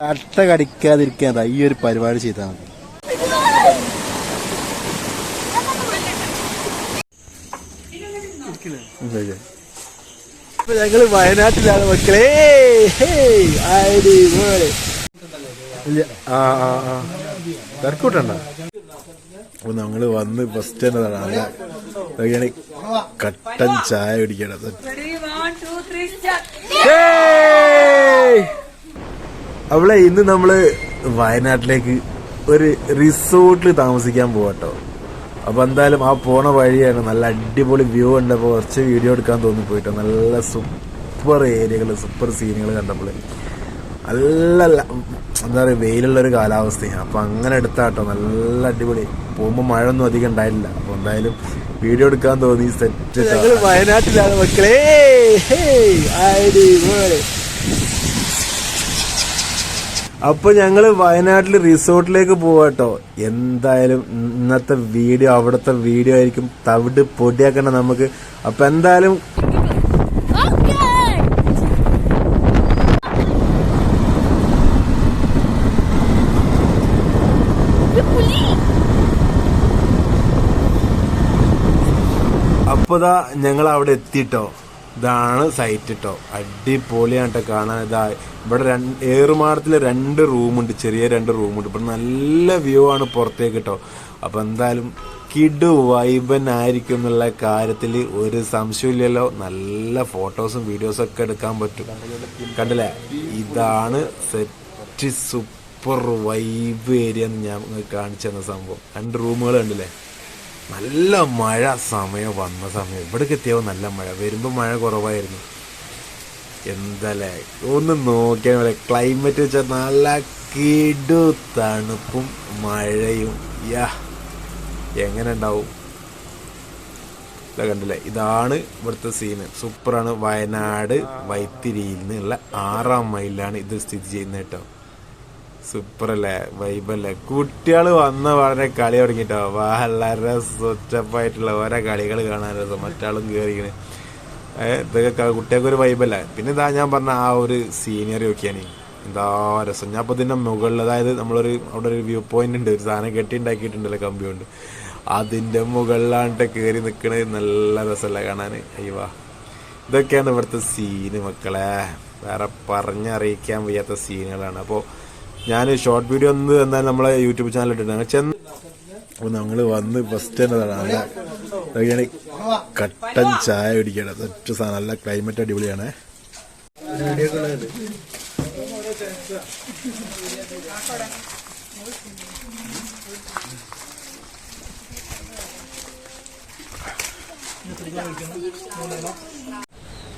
അട്ട കടിക്കാതിരിക്കാൻ ഈ ഒരു പരിപാടി ചെയ്താൽ മതി. ഇപ്പൊ ഞങ്ങൾ വയനാട്ടിലാണ് മക്കളെ. ആ ആ ആ. തിരക്കൂട്ടണ്ട? അപ്പൊ ഞങ്ങൾ വന്ന് ഫസ്റ്റ് തന്നെ കട്ടൻ ചായ കുടിക്കണത് അവളെ ഇന്ന് നമ്മൾ വയനാട്ടിലേക്ക് ഒരു റിസോർട്ടിൽ താമസിക്കാൻ പോവാട്ടോ. അപ്പൊ എന്തായാലും ആ പോണ വഴിയാണ് നല്ല അടിപൊളി വ്യൂ കണ്ടപ്പോ കുറച്ച് വീഡിയോ എടുക്കാൻ തോന്നി പോയിട്ടോ നല്ല സൂപ്പർ ഏരിയകൾ സൂപ്പർ സീനുകൾ കണ്ടപ്പോൾ നല്ല എന്താ പറയുക വെയിലുള്ള ഒരു കാലാവസ്ഥയാണ്. അപ്പൊ അങ്ങനെ എടുത്താട്ടോ. നല്ല അടിപൊളി. പോകുമ്പോൾ മഴ ഒന്നും അധികം ഉണ്ടായില്ല അപ്പൊ എന്തായാലും വീഡിയോ എടുക്കാൻ തോന്നി സെറ്റ് വയനാട്ടിലാണ് മക്കളേ. അപ്പൊ ഞങ്ങൾ വയനാട്ടിൽ റിസോർട്ടിലേക്ക് പോവാട്ടോ എന്തായാലും ഇന്നത്തെ വീഡിയോ അവിടുത്തെ വീഡിയോ ആയിരിക്കും തവിട് പൊടിയാക്കണ്ട നമുക്ക്. അപ്പൊ എന്തായാലും അപ്പതാ ഞങ്ങൾ അവിടെ എത്തിട്ടോ. ഇതാണ് സൈറ്റ് കേട്ടോ അടിപൊളിയാണ് കേട്ടോ കാണാൻ. ഇതാ ഇവിടെ രണ്ട് ഏറുമാടത്തിൽ രണ്ട് റൂമുണ്ട് ചെറിയ രണ്ട് റൂമുണ്ട്. ഇവിടെ നല്ല വ്യൂ ആണ് പുറത്തേക്ക് കേട്ടോ അപ്പോൾ എന്തായാലും കിഡ് വൈബൻ ആയിരിക്കും എന്നുള്ള കാര്യത്തിൽ ഒരു സംശയമില്ലല്ലോ നല്ല ഫോട്ടോസും വീഡിയോസും ഒക്കെ എടുക്കാൻ പറ്റും. കണ്ടില്ലേ? ഇതാണ് സെറ്റ് സൂപ്പർ വൈബ് ഏരിയ എന്ന് ഞാൻ കാണിച്ചു തന്ന സംഭവം. രണ്ട് റൂമുകൾ കണ്ടില്ലേ? നല്ല മഴ സമയം വന്ന സമയം. ഇവിടേക്ക് എത്തിയോ നല്ല മഴ. വരുമ്പോൾ മഴ കുറവായിരുന്നു. എന്തല്ലേ? ഒന്ന് നോക്കിയാൽ മതി. ക്ലൈമറ്റ് വെച്ചാൽ നല്ല കിടു തണുപ്പും മഴയും. യാ എങ്ങനെ ഉണ്ടാവും? കണ്ടില്ലേ? ഇതാണ് ഇവിടുത്തെ സീന് സൂപ്പറാണ് വയനാട് വൈത്തിരിയിൽ നിന്നുള്ള ആറാം മൈലാണ് ഇത് സ്ഥിതി ചെയ്യുന്നത് കേട്ടോ. സൂപ്പർ അല്ലേ. വൈബല്ലേ കുട്ടികൾ വന്ന വളരെ കളി തുടങ്ങിട്ടോ. വളരെ സ്വച്ഛപ്പായിട്ടുള്ള ഓരോ കളികൾ കാണാൻ രസം. മറ്റാളും കയറിക്കണ് ഇതൊക്കെ കുട്ടികൾക്ക് ഒരു വൈബല്ല പിന്നെ ഇതാ ഞാൻ പറഞ്ഞ ആ ഒരു സീനിയറി ഒക്കെയാണ് എന്താ രസം. ഞാൻ അപ്പോൾ ഇതിന്റെ മുകളിൽ അതായത് നമ്മളൊരു അവിടെ ഒരു വ്യൂ പോയിന്റ് ഉണ്ട്. ഒരു സാധനം കെട്ടി ഉണ്ടാക്കിയിട്ടുണ്ടല്ലോ കമ്പി കൊണ്ട്. അതിന്റെ മുകളിലാണ്ട് കയറി നിൽക്കണത് നല്ല രസമല്ല കാണാൻ അയ്യവാ. ഇതൊക്കെയാണ് ഇവിടുത്തെ സീന് മക്കളെ. വേറെ പറഞ്ഞറിയിക്കാൻ വയ്യാത്ത സീനുകളാണ് അപ്പോൾ ഞാൻ ഷോർട്ട് വീഡിയോ ഒന്ന് എന്നാൽ നമ്മളെ യൂട്യൂബ് ചാനൽ ഇട്ടിട്ടുണ്ട് ചെന്ന് ഞങ്ങൾ വന്ന് ഫസ്റ്റ് തന്നെ കട്ടൻ ചായ കുടിക്കണം ഒറ്റ സാധനം നല്ല ക്ലൈമറ്റ് അടിപൊളിയാണ്.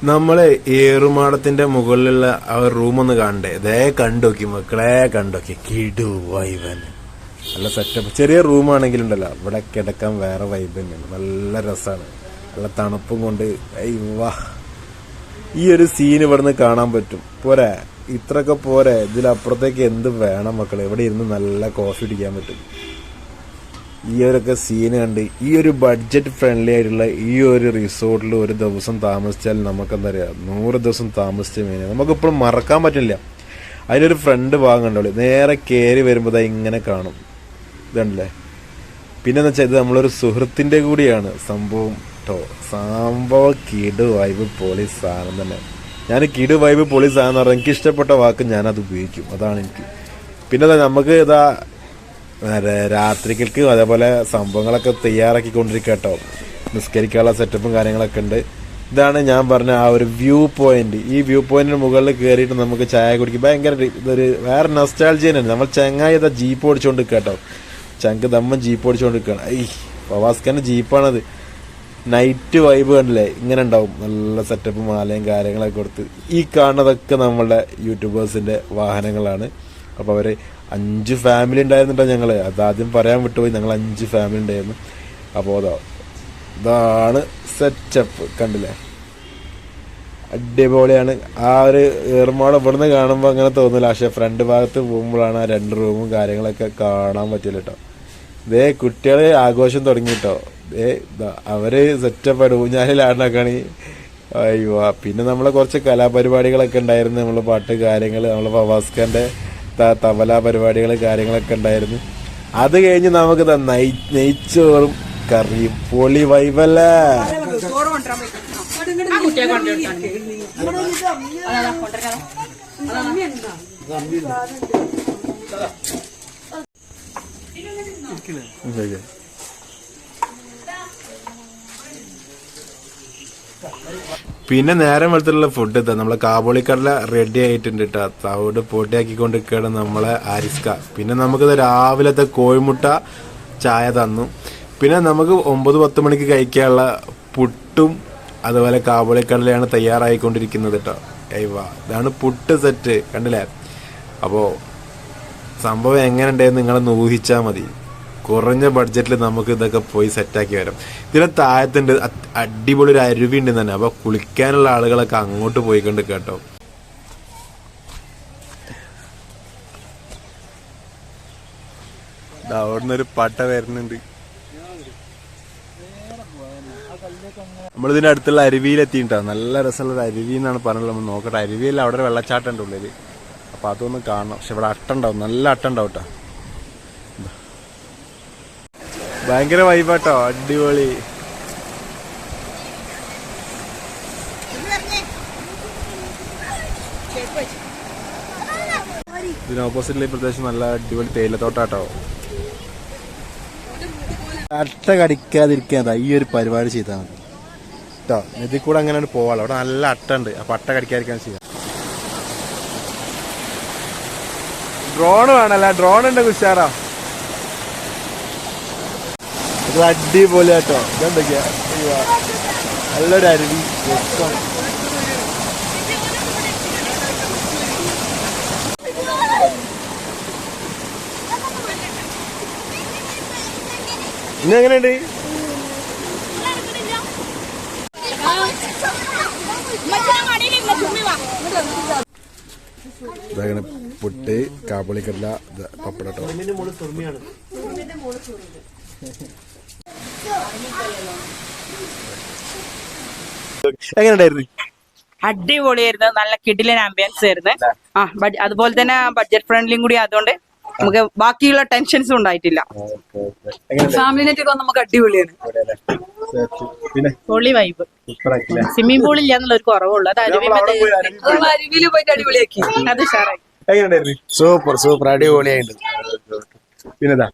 നമ്മൾ ഏറുമാടത്തിന്റെ മുകളിലുള്ള ആ റൂം ഒന്ന് കാണണ്ടേ? ഇതേ കണ്ടോക്കി മക്കളെ കണ്ടോക്കി. കിടു വൈബൻ നല്ല സെറ്റപ്പ് ചെറിയ റൂം റൂമാണെങ്കിലുണ്ടല്ലോ ഇവിടെ കിടക്കാൻ വേറെ വൈബ് തന്നെയാണ്. നല്ല രസമാണ് നല്ല തണുപ്പും കൊണ്ട്. ഈ ഒരു സീൻ ഇവിടുന്ന് കാണാൻ പറ്റും. പോരെ. ഇത്രയൊക്കെ പോരെ. ഇതിലപ്പുറത്തേക്ക് എന്ത് വേണം മക്കളെ? ഇവിടെ ഇരുന്ന് നല്ല കോഫി കുടിക്കാൻ പറ്റും. ഈ ഒരൊക്കെ സീൻ കണ്ട് ഈ ഒരു ബഡ്ജറ്റ് ഫ്രണ്ട്ലി ആയിട്ടുള്ള ഈ ഒരു റിസോർട്ടിൽ ഒരു ദിവസം താമസിച്ചാൽ നമുക്ക് എന്താ പറയുക നൂറ് ദിവസം താമസിച്ച മീനെ നമുക്കിപ്പോഴും മറക്കാൻ പറ്റില്ല. അതിനൊരു ഫ്രണ്ട് ഭാഗം കണ്ടോളൂ നേരെ കയറി വരുമ്പോൾ ഇങ്ങനെ കാണും. ഇതുണ്ടല്ലേ? പിന്നെ എന്ന് വെച്ചാൽ ഇത് നമ്മളൊരു സുഹൃത്തിന്റെ കൂടിയാണ്. സംഭവം കേട്ടോ സംഭവം കിടു വൈബ് പൊളി സാധനം തന്നെ. ഞാൻ കിടു വൈബ് പൊളി സാധനം പറഞ്ഞാൽ എനിക്ക് ഇഷ്ടപ്പെട്ട വാക്ക് ഞാനത് ഉപയോഗിക്കും. അതാണ് എനിക്ക്. പിന്നെ നമുക്ക് ഇതാ രാത്രികൾക്ക് അതേപോലെ സംഭവങ്ങളൊക്കെ തയ്യാറാക്കി കേട്ടോ നിസ്കരിക്കാനുള്ള സെറ്റപ്പും കാര്യങ്ങളൊക്കെ ഉണ്ട്. ഇതാണ് ഞാൻ പറഞ്ഞ ആ ഒരു വ്യൂ പോയിന്റ് ഈ വ്യൂ പോയിന്റിന് മുകളിൽ കയറിയിട്ട് നമുക്ക് ചായ കുടിക്കും ഭയങ്കര ഇതൊരു വേറെ നൊസ്റ്റാൾജിയാണ് നമ്മൾ ചെങ്ങായി ഇതാ ജീപ്പ് ഓടിച്ചുകൊണ്ട് കേട്ടോ ചങ്ക് ദമ്മൻ ജീപ്പ് ഓടിച്ചുകൊണ്ട് നിൽക്കുകയാണ് ഐ പവാസ്കന്റെ ജീപ്പാണത് നൈറ്റ് വൈബ് കണ്ടില്ലേ? ഇങ്ങനെ ഉണ്ടാവും. നല്ല സെറ്റപ്പ് മാലയും കാര്യങ്ങളൊക്കെ കൊടുത്ത്. ഈ കാണുന്നതൊക്കെ നമ്മളുടെ യൂട്യൂബേഴ്സിന്റെ വാഹനങ്ങളാണ്. അപ്പോൾ അവർ അഞ്ച് ഫാമിലി ഉണ്ടായിരുന്നുണ്ടോ ഞങ്ങൾ. അതാദ്യം പറയാൻ വിട്ടുപോയി. ഞങ്ങൾ അഞ്ച് ഫാമിലി ഉണ്ടായിരുന്നു. അപ്പോൾ അതാ ഇതാണ് സെറ്റപ്പ് കണ്ടില്ലേ? അടിപൊളിയാണ്. ആ ഒരു ഏറുമാളം ഇവിടുന്ന് കാണുമ്പോൾ അങ്ങനെ തോന്നില്ല പക്ഷെ ഫ്രണ്ട് ഭാഗത്ത് പോകുമ്പോഴാണ് ആ രണ്ട് റൂമും കാര്യങ്ങളൊക്കെ കാണാൻ പറ്റില്ല കേട്ടോ ഇതേ കുട്ടികളെ ആഘോഷം തുടങ്ങി കേട്ടോ ഏ അവർ സെറ്റപ്പ് ഊഞ്ഞാലിലാണ്ടാക്കാണ് അയ്യോ പിന്നെ നമ്മളെ കുറച്ച് കലാപരിപാടികളൊക്കെ ഉണ്ടായിരുന്നു. നമ്മളെ പാട്ട് കാര്യങ്ങൾ നമ്മളെ ഫവാസ്ഖാന്റെ ത- തബല പരിപാടികൾ കാര്യങ്ങളൊക്കെ ഉണ്ടായിരുന്നു. അത് കഴിഞ്ഞ് നമുക്ക് നെയ്ച്ചോറും കറിയും. പൊളി വൈബല്ല ചോറ് പിന്നെ നേരം വെളുത്തുള്ള ഫുഡ് എത്താം നമ്മളെ കാബോളിക്കടല റെഡി ആയിട്ടുണ്ട് കേട്ടോ തവിട് പൊട്ടിയാക്കിക്കൊണ്ടിരിക്കുകയാണ് നമ്മളെ ആരിസ്ക. പിന്നെ നമുക്ക് രാവിലത്തെ കോഴിമുട്ട ചായ തന്നു. പിന്നെ നമുക്ക് ഒമ്പത് പത്ത് മണിക്ക് കഴിക്കാനുള്ള പുട്ടും അതുപോലെ കാബോളിക്കടലയാണ് തയ്യാറായിക്കൊണ്ടിരിക്കുന്നത് കേട്ടോ ഐവ ഇതാണ് പുട്ട് സെറ്റ് കണ്ടില്ലേ? അപ്പോൾ സംഭവം എങ്ങനെ ഉണ്ടെന്ന് നിങ്ങളൊന്ന് ഊഹിച്ചാൽ മതി. കുറഞ്ഞ ബഡ്ജറ്റിൽ നമുക്ക് ഇതൊക്കെ പോയി സെറ്റാക്കി വരാം. ഇതിന് താഴത്തുണ്ട് അടിപൊളി ഒരു അരുവി ഉണ്ട് തന്നെ. അപ്പോൾ കുളിക്കാനുള്ള ആളുകളൊക്കെ അങ്ങോട്ട് പോയി പോയിക്കൊണ്ട് കേട്ടോ. അവിടുന്ന് ഒരു പട്ട വരുന്നുണ്ട്. നമ്മളിതിന്റെ അടുത്തുള്ള അരുവിയിലെത്തിയിട്ടാ. നല്ല രസമുള്ള അരുവി എന്നാണ് പറഞ്ഞത് നമ്മൾ നോക്കട്ടെ. അരുവിയിൽ അവിടെ ഒരു വെള്ളച്ചാട്ടം ഉണ്ട് ഉള്ളിൽ അപ്പൊ അതൊന്നും കാണണം. പക്ഷെ ഇവിടെ അട്ടുണ്ടാവും നല്ല അട്ടുണ്ടാവും കേട്ടോ. ഭയങ്കര വൈബാട്ടോ അടിപൊളി. ഇതിന് ഓപ്പോസിറ്റിലെ പ്രദേശം നല്ല അടിപൊളി തേയിലത്തോട്ടാട്ടോ. അട്ട കടിക്കാതിരിക്കാതാ ഈ ഒരു പരിപാടി ചെയ്താൽ മതി. കേട്ടോ ഇതിൽ കൂടെ അങ്ങനെ പോവാളോ അവിടെ നല്ല അട്ട ഉണ്ട് അപ്പൊ അട്ട കടിക്കാതിരിക്കാൻ ചെയ്യാം. ഡ്രോൺ വേണല്ല? ഡ്രോൺ ഉണ്ട് ഇത് അടിപൊളിയാട്ടോ ഇതെന്തൊക്കെയാ? അയ്യോ. നല്ലൊരു അരുവി. രസം. ഇന്ന് എങ്ങനെയുണ്ട്? ഇതങ്ങനെ പുട്ട് കാബുളിക്കടല ഇത് പപ്പടട്ടോ എങ്ങനെയുണ്ടായിരുന്നു? അടിപൊളിയായിരുന്നു. നല്ല കിടിലൻ ആംബിയൻസ് ആയിരുന്നു. ആ അതുപോലെ തന്നെ ബഡ്ജറ്റ് ഫ്രണ്ട്ലിയും കൂടി അതുകൊണ്ട് നമുക്ക് ബാക്കിയുള്ള ടെൻഷൻസും ഉണ്ടായിട്ടില്ല. ഫാമിലിനായിട്ടൊക്കെ നമുക്ക് അടിപൊളിയാണ്. പിന്നെ? പൊളി വൈബ് സൂപ്പറാക്കില്ലേ സ്വിമ്മിംഗ് പൂൾ ഇല്ല എന്നുള്ള ഒരു കുറവുള്ളൂ. അത് അരുവിയിൽ പോയിട്ട് അടിപൊളിയാക്കി. അത് സൂപ്പർ സൂപ്പർ അടിപൊളിയായിട്ട് പിന്നെതാ?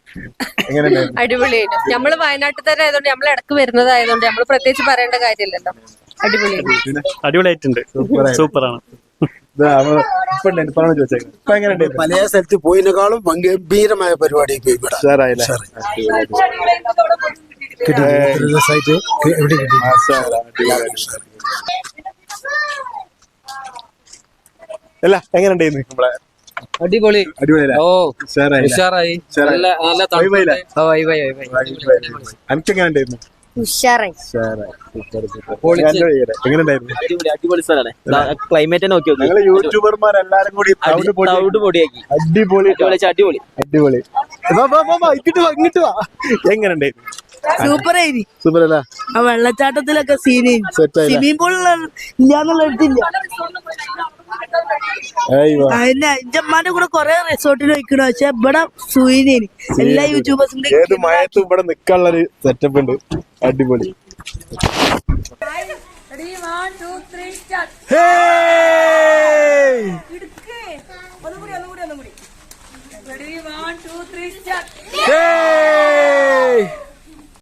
എങ്ങനെ അടിപൊളിയായിരുന്നു നമ്മൾ വയനാട്ടിൽ തന്നെ ആയതുകൊണ്ട് നമ്മൾ ഇടയ്ക്ക് വരുന്നതായതുകൊണ്ട് നമ്മൾ പ്രത്യേകിച്ച് പറയേണ്ട കാര്യമില്ലല്ലോ. അടിപൊളിയായിട്ടുണ്ട്. സൂപ്പറാണ്. നമ്മൾ പല സ്ഥലത്ത് പോയതിനേക്കാളും ഗംഭീരമായ പരിപാടി. അല്ല? എങ്ങനെയുണ്ടായിരുന്നു നമ്മളെ അടിപൊളി. ഓ? ഉഷാറായി. നല്ല ക്ലൈമറ്റ് നോക്കി കൂടി പൊടിയാക്കി. അടിപൊളി. അടിപൊളി അടിപൊളി. അടിപൊളി. വാ, വാ, വാ, വാ, ഇങ്ങോട്ട് വാ ഇങ്ങോട്ട് വാ. എങ്ങനെ ഉണ്ടായിരുന്നു സൂപ്പർ ആയി സൂപ്പർ അല്ല ആ വെള്ളച്ചാട്ടത്തിലൊക്കെ സീന് സെറ്റ് ആയി സ്വിമ്മിംഗ് പൂളിൽ ഇല്ലാന്നുള്ള എടുത്തില്ല. അതിന്റെ അഞ്ചമ്മാന്റെ കൂടെ കൊറേ റിസോർട്ടിൽ വയ്ക്കണ പക്ഷെ ഇവിടെ സൂയിനി എല്ലാ യൂട്യൂബേഴ്സും ഏത് ഇവിടെ നിക്കാനുള്ള ഒരു സെറ്റപ്പ് ഉണ്ട്. അടിപൊളി. ഹേയ്!